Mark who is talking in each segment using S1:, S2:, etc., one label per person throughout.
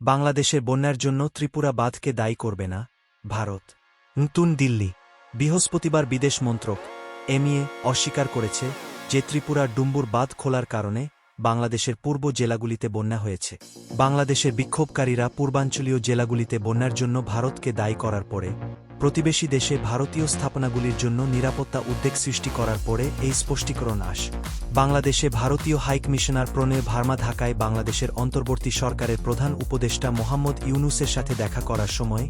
S1: বাংলাদেশের বন্যার জন্য ত্রিপুরা বাঁধকে দায়ী করবে না, ভারত। নতুন দিল্লি, বৃহস্পতিবার বিদেশ মন্ত্রক, এমইএ, অস্বীকার করেছে যে ত্রিপুরার ডুম্বুর বাঁধ খোলার কারণে বাংলাদেশের পূর্ব জেলাগুলিতে বন্যা হয়েছে। বাংলাদেশের বিক্ষোভকারীরা পূর্বাঞ্চলীয় জেলাগুলিতে বন্যার জন্য ভারতকে দায়ী করার পরে প্রতিবেশী দেশে ভারতীয় স্থাপনাগুলির জন্য নিরাপত্তা উদ্বেগ সৃষ্টি করার পরে এই স্পষ্টীকরণ আস। বাংলাদেশে ভারতীয় হাইকমিশনার প্রণয় ভার্মা ঢাকায় বাংলাদেশের অন্তর্বর্তী সরকারের প্রধান উপদেষ্টা মোহাম্মদ ইউনুসের সাথে দেখা করার সময়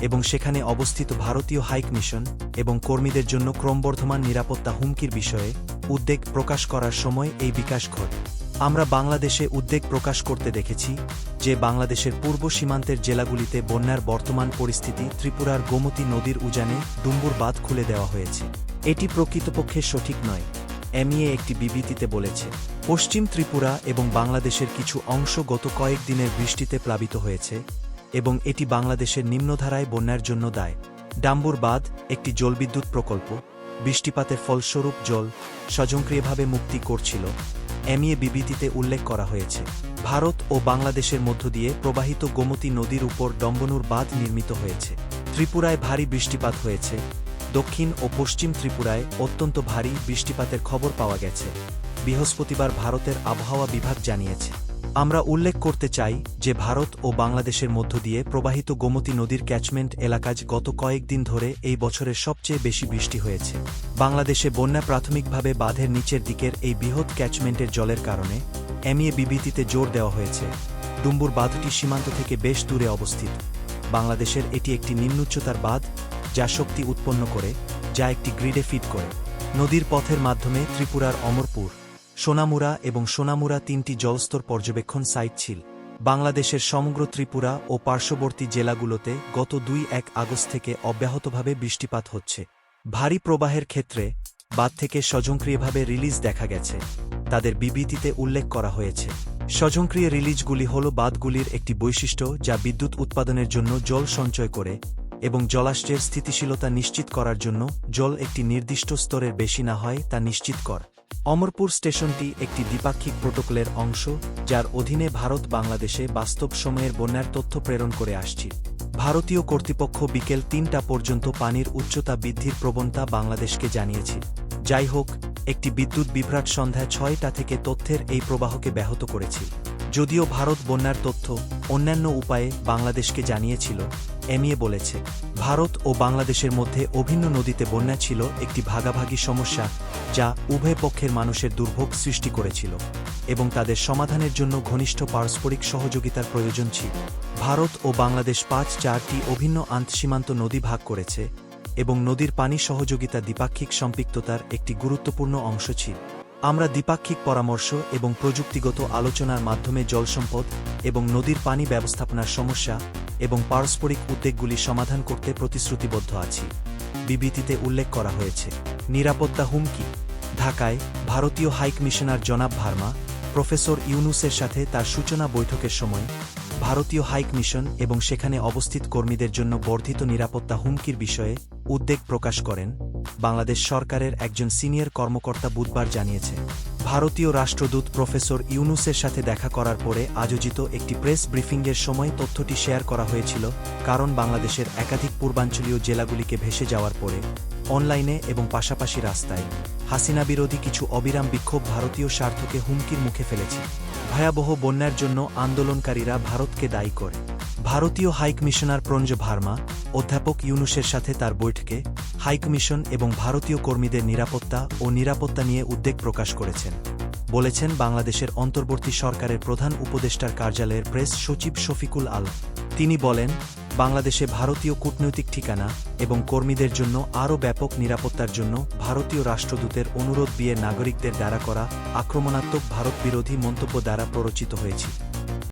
S1: এবং সেখানে অবস্থিত ভারতীয় হাইকমিশন এবং কর্মীদের জন্য ক্রমবর্ধমান নিরাপত্তা হুমকির বিষয়ে উদ্বেগ প্রকাশ করার সময় এই বিকাশ ঘটে। আমরা বাংলাদেশে উদ্বেগ প্রকাশ করতে দেখেছি যে বাংলাদেশের পূর্ব সীমান্তের জেলাগুলিতে বন্যার বর্তমান পরিস্থিতি ত্রিপুরার গোমতী নদীর উজানে ডুম্বুর বাঁধ খুলে দেওয়া হয়েছে। এটি প্রকৃতপক্ষে সঠিক নয়, এমইএ একটি বিবৃতিতে বলেছে। পশ্চিম ত্রিপুরা এবং বাংলাদেশের কিছু অংশ গত কয়েক দিনের বৃষ্টিতে প্লাবিত হয়েছে এবং এটি বাংলাদেশের নিম্নধারায় বন্যার জন্য দায়। ডাম্বুর বাঁধ একটি জলবিদ্যুৎ প্রকল্প, বৃষ্টিপাতের ফলস্বরূপ জল স্বয়ংক্রিয়ভাবে মুক্তি করছিল এমইএ বিবৃতিতে উল্লেখ করা হয়েছে, ভারত ও বাংলাদেশের মধ্য দিয়ে প্রবাহিত গোমতী নদীর উপর ডম্বনুর বাঁধ নির্মিত হয়েছে। ত্রিপুরায় ভারী বৃষ্টিপাত হয়েছে। দক্ষিণ ও পশ্চিম ত্রিপুরায় অত্যন্ত ভারী বৃষ্টিপাতের খবর পাওয়া গেছে। বৃহস্পতিবার ভারতের আবহাওয়া বিভাগ জানিয়েছে। আমরা উল্লেখ করতে চাই যে ভারত ও বাংলাদেশের মধ্য দিয়ে প্রবাহিত গোমতী নদীর ক্যাচমেন্ট এলাকাজ গত কয়েকদিন ধরে এই বছরের সবচেয়ে বেশি বৃষ্টি হয়েছে। বাংলাদেশে বন্যা প্রাথমিকভাবে বাঁধের নিচের দিকের এই বৃহৎ ক্যাচমেন্টের জলের কারণে এমইএ বিবৃতিতে জোর দেওয়া হয়েছে। ডুম্বুর বাঁধটি সীমান্ত থেকে বেশ দূরে অবস্থিত। বাংলাদেশের এটি একটি নিম্নুচ্চতার বাঁধ, যা শক্তি উৎপন্ন করে, যা একটি গ্রিডে ফিড করে। নদীর পথের মাধ্যমে ত্রিপুরার অমরপুর সোনামুরা এবং সোনামুরা তিনটি জলস্তর পর্যবেক্ষণ সাইট ছিল। বাংলাদেশের সমগ্র ত্রিপুরা ও পার্শ্ববর্তী জেলাগুলোতে গত দুই এক আগস্ট থেকে অব্যাহতভাবে বৃষ্টিপাত হচ্ছে। ভারী প্রবাহের ক্ষেত্রে বাঁধ থেকে স্বয়ংক্রিয়ভাবে রিলিজ দেখা গেছে। তাদের বিবৃতিতে উল্লেখ করা হয়েছে। স্বজনক্রিয় রিলিজগুলি হল বাঁধগুলির একটি বৈশিষ্ট্য যা বিদ্যুৎ উৎপাদনের জন্য জল সঞ্চয় করে এবং জলাশয়ের স্থিতিশীলতা নিশ্চিত করার জন্য জল একটি নির্দিষ্ট স্তরের বেশি না হয় তা নিশ্চিত কর। অমরপুর স্টেশনটি একটি দ্বিপাক্ষিক প্রোটোকলের অংশ, যার অধীনে ভারত বাংলাদেশে বাস্তব সময়ের বন্যার তথ্য প্রেরণ করে আসছে। ভারতীয় কর্তৃপক্ষ বিকেল তিনটা পর্যন্ত পানির উচ্চতা বৃদ্ধির প্রবণতা বাংলাদেশকে জানিয়েছে। যাই হোক, একটি বিদ্যুৎ বিভ্রাট সন্ধ্যা ছয়টা থেকে তথ্যের এই প্রবাহকে ব্যাহত করেছে। যদিও ভারত বন্যার তথ্য অন্যান্য উপায়ে বাংলাদেশকে জানিয়েছিল এমইএ বলেছে, ভারত ও বাংলাদেশের মধ্যে অভিন্ন নদীতে বন্যা ছিল একটি ভাগাভাগি সমস্যা যা উভয় পক্ষের মানুষের দুর্ভোগ সৃষ্টি করেছিল এবং তাদের সমাধানের জন্য ঘনিষ্ঠ পারস্পরিক সহযোগিতার প্রয়োজন ছিল। ভারত ও বাংলাদেশ পাঁচ চারটি অভিন্ন আন্তঃসীমান্ত নদী ভাগ করেছে এবং নদীর পানি সহযোগিতা দ্বিপাক্ষিক সম্পৃক্ততার একটি গুরুত্বপূর্ণ অংশ ছিল। আমরা দ্বিপাক্ষিক পরামর্শ এবং প্রযুক্তিগত আলোচনার মাধ্যমে জলসম্পদ এবং নদীর পানি ব্যবস্থাপনার সমস্যা এবং পারস্পরিক উদ্বেগগুলি সমাধান করতে প্রতিশ্রুতিবদ্ধ আছি। বিবৃতিতে উল্লেখ করা হয়েছে, নিরাপত্তা হুমকি, ঢাকায় ভারতীয় হাইকমিশনার জনাব ভার্মা, প্রফেসর ইউনুসের সাথে তার সূচনা বৈঠকের সময়, ভারতীয় হাইকমিশন এবং সেখানে অবস্থিত কর্মীদের জন্য বর্ধিত নিরাপত্তা হুমকির বিষয়ে উদ্বেগ প্রকাশ করেন বাংলাদেশ সরকারের একজন সিনিয়র কর্মকর্তা বুধবার জানিয়েছে, ভারতীয় রাষ্ট্রদূত প্রফেসর ইউনুসের সাথে দেখা করার পরে আয়োজিত একটি প্রেস ব্রিফিংয়ের সময় তথ্যটি শেয়ার করা হয়েছিল কারণ বাংলাদেশের একাধিক পূর্বাঞ্চলীয় জেলাগুলিকে ভেসে যাওয়ার পরে, অনলাইনে এবং পাশাপাশি রাস্তায়। হাসিনা বিরোধী কিছু অবিরাম বিক্ষোভ ভারতীয় স্বার্থকে হুমকির মুখে ফেলেছে। ভয়াবহ বন্যার জন্য আন্দোলনকারীরা ভারতকে দায়ী করে। ভারতীয় হাইকমিশনার প্রঞ্জ ভার্মা, অধ্যাপক ইউনুসের সাথে তার বৈঠকে হাইকমিশন এবং ভারতীয় কর্মীদের নিরাপত্তা ও নিরাপত্তা নিয়ে উদ্বেগ প্রকাশ করেছেন। বলেছেন, বাংলাদেশের অন্তর্বর্তী সরকারের প্রধান উপদেষ্টার কার্যালয়ের প্রেস সচিব শফিকুল আল। তিনি বলেন, বাংলাদেশে ভারতীয় কূটনৈতিক ঠিকানা এবং কর্মীদের জন্য আরও ব্যাপক নিরাপত্তার জন্য ভারতীয় রাষ্ট্রদূতের অনুরোধ দিয়ে নাগরিকদের দ্বারা করা আক্রমণাত্মক ভারত বিরোধী মন্তব্য দ্বারা প্ররোচিত হয়েছে।